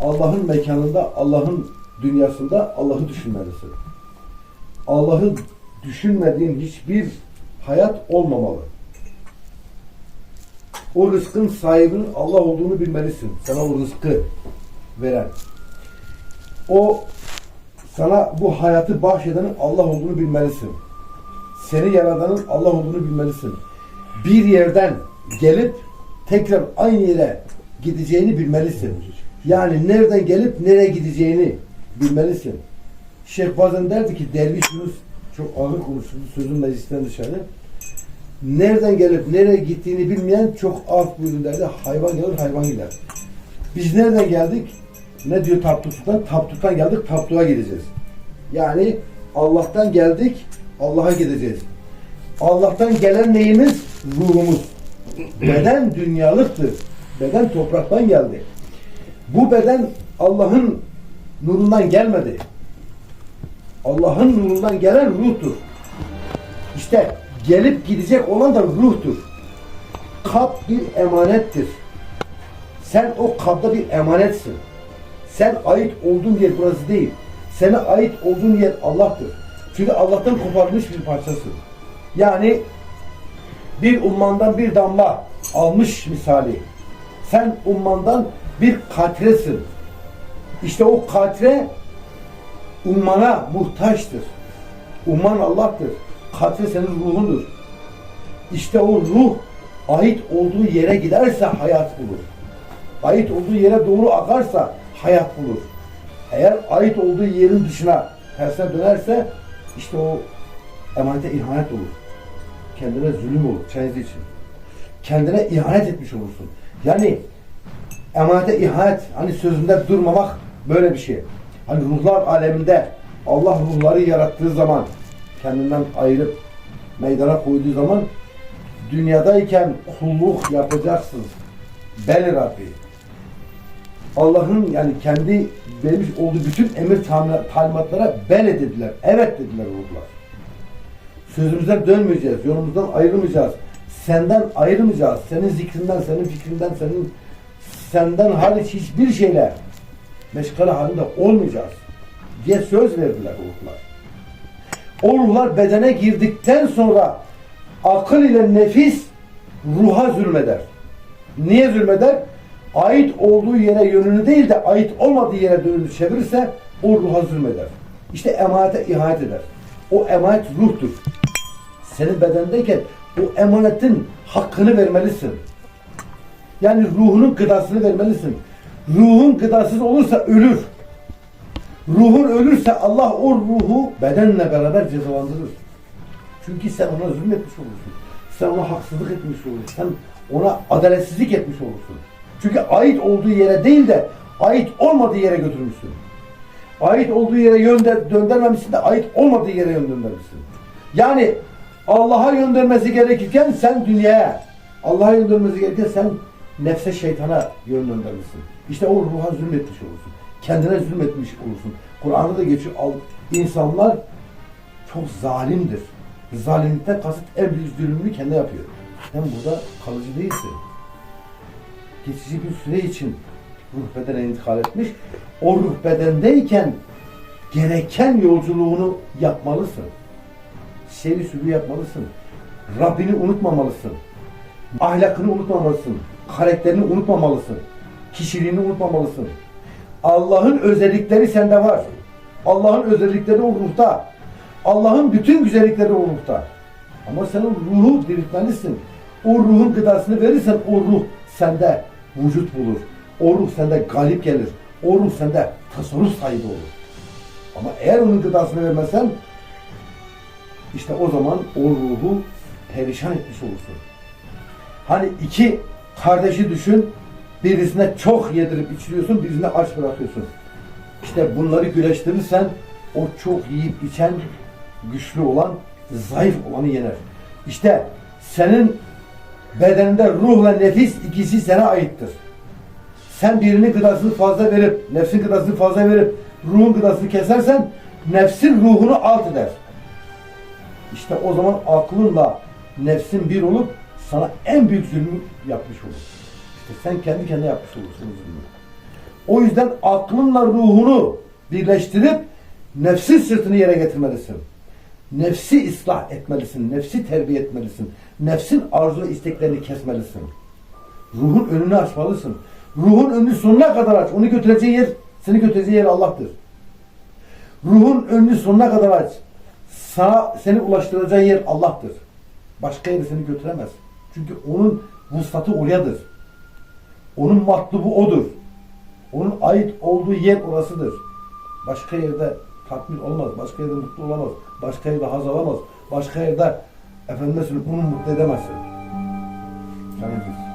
Allah'ın mekanında, Allah'ın dünyasında Allah'ı düşünmelisin. Allah'ı düşünmediğin hiçbir hayat olmamalı. O rızkın sahibinin Allah olduğunu bilmelisin. Sana o rızkı veren. O sana bu hayatı bahşedenin Allah olduğunu bilmelisin. Seni yaradanın Allah olduğunu bilmelisin. Bir yerden gelip tekrar aynı yere gideceğini bilmelisin. Yani nereden gelip nereye gideceğini bilmelisin. Şeyh bazen derdi ki derviş Yunus çok ağır konuşurdu sözün meclisten dışarı. Nereden gelip nereye gittiğini bilmeyen çok af buyurun derdi. Hayvan gelir hayvan gider. Biz nereden geldik? Ne diyor Tapduk'tan? Tapduk'tan geldik Tapduk'a gideceğiz. Yani Allah'tan geldik Allah'a gideceğiz. Allah'tan gelen neyimiz? Ruhumuz. Beden dünyalıktır. Beden topraktan geldi. Bu beden Allah'ın nurundan gelmedi. Allah'ın nurundan gelen ruhtur. İşte gelip gidecek olan da ruhtur. Kap bir emanettir. Sen o kapta bir emanetsin. Sen ait olduğun yer burası değil. Sana ait olduğun yer Allah'tır. Çünkü Allah'tan koparmış bir parçasın. Yani bir ummandan bir damla almış misali. Sen ummandan bir katresin. İşte o katre ummana muhtaçtır. Umman Allah'tır. Katre senin ruhundur. İşte o ruh ait olduğu yere giderse hayat bulur. Ait olduğu yere doğru akarsa hayat bulur. Eğer ait olduğu yerin dışına tersine dönerse işte o emanete ihanet olur. Kendine zulüm olur kendisi için. Kendine ihanet etmiş olursun. Yani emanete ihanet, hani sözünde durmamak böyle bir şey. Hani ruhlar aleminde Allah ruhları yarattığı zaman kendinden ayırıp meydana koyduğu zaman dünyadayken kulluk yapacaksın. Ben Rabbi. Allah'ın yani kendi vermiş olduğu bütün emir talimatlara ben dediler. Evet dediler ruhlar. Sözümüzden dönmeyeceğiz. Yolumuzdan ayrılmayacağız. Senden ayrılmayacağız. Senin zikrinden, senin fikrinden, senin senden hariç hiçbir şeyle meşgale halinde olmayacağız diye söz verdiler ruhlar. O ruhlar bedene girdikten sonra akıl ile nefis ruha zulmeder. Niye zulmeder? Ait olduğu yere yönünü değil de ait olmadığı yere dönünü çevirirse o ruha zulmeder. İşte emanete ihanet eder. O emanet ruhtur. Senin bedendeyken o emanetin hakkını vermelisin. Yani ruhunun gıdasını vermelisin. Ruhun gıdasız olursa ölür. Ruhun ölürse Allah o ruhu bedenle beraber cezalandırır. Çünkü sen ona zulmetmiş olursun. Sen ona haksızlık etmiş olursun. Sen ona adaletsizlik etmiş olursun. Çünkü ait olduğu yere değil de ait olmadığı yere götürmüşsün. Ait olduğu yere yön döndürmemişsin de ait olmadığı yere yön döndürmüşsün. Yani Allah'a göndermesi gerekirken sen dünyaya, Allah'a göndermesi gerekirken sen nefse şeytana yön döndürmüşsün. İşte o ruha zulmetmiş olursun. Kendine zulmetmiş olursun. Kur'an'da da geçiyor. İnsanlar çok zalimdir. Zalimlikten kasıt en büyük zulmünü kendi yapıyor. Sen burada kalıcı değilsin. Geçici bir süre için ruh bedene intikal etmiş. O ruh bedendeyken gereken yolculuğunu yapmalısın. Seyri sürü yapmalısın. Rabbini unutmamalısın. Ahlakını unutmamalısın. Karakterini unutmamalısın. Kişiliğini unutmamalısın. Allah'ın özellikleri sende var. Allah'ın özellikleri o ruhta. Allah'ın bütün güzellikleri o ruhta. Ama sen o ruhu diriltmelisin. O ruhun gıdasını verirsen o ruh sende vücut bulur. O ruh sende galip gelir. O ruh sende tasarruf sahibi olur. Ama eğer onun gıdasını vermezsen işte o zaman o ruhu perişan etmiş olursun. Hani iki kardeşi düşün, birisine çok yedirip içiriyorsun, birisine aç bırakıyorsun. İşte bunları güreştirirsen o çok yiyip içen, güçlü olan, zayıf olanı yener. İşte senin bedeninde ruhla nefis ikisi sana aittir. Sen birinin gıdasını fazla verip, nefsin gıdasını fazla verip, ruhun gıdasını kesersen, nefsin ruhunu alt eder. İşte o zaman aklınla nefsin bir olup sana en büyük zulmü yapmış olur. İşte sen kendi kendine yapmış olursun zulmü. O yüzden aklınla ruhunu birleştirip nefsin sırtını yere getirmelisin. Nefsi ıslah etmelisin. Nefsi terbiye etmelisin. Nefsin arzu isteklerini kesmelisin. Ruhun önünü açmalısın. Ruhun önünü sonuna kadar aç. Onu götüreceği yer, seni götüreceği yer Allah'tır. Ruhun önünü sonuna kadar aç. Sana, seni ulaştıracağı yer Allah'tır. Başka yere seni götüremez. Çünkü onun vuslatı oradadır. Onun matlubu odur. Onun ait olduğu yer orasıdır. Başka yerde tatmin olmaz. Başka yerde mutlu olamaz. Başka yerde haz alamaz. Başka yerde efendime söyleyeyim onu mutlu edemezsin. Tanrıcığım.